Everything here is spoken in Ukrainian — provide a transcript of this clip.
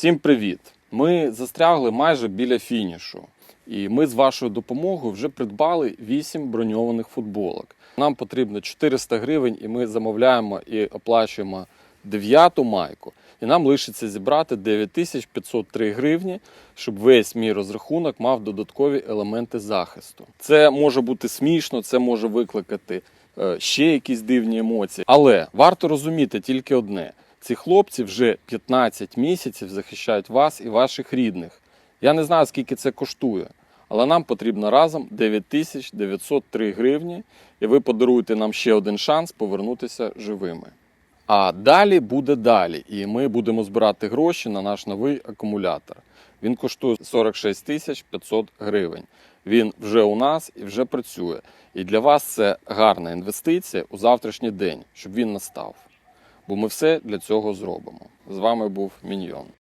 Всім привіт! Ми застрягли майже біля фінішу, і ми з вашою допомогою вже придбали 8 броньованих футболок. Нам потрібно 400 гривень, і ми замовляємо і оплачуємо дев'яту майку. І нам лишиться зібрати 9503 гривні, щоб весь мій розрахунок мав додаткові елементи захисту. Це може бути смішно, це може викликати е, ще якісь дивні емоції. Але варто розуміти тільки одне: ці хлопці вже 15 місяців захищають вас і ваших рідних. Я не знаю, скільки це коштує, але нам потрібно разом 9903 гривні, і ви подаруєте нам ще один шанс повернутися живими. А далі буде далі, і ми будемо збирати гроші на наш новий акумулятор. Він коштує 46 тисяч 500 гривень. Він вже у нас і вже працює. І для вас це гарна інвестиція у завтрашній день, щоб він настав. Бо ми все для цього зробимо. З вами був Міньйон.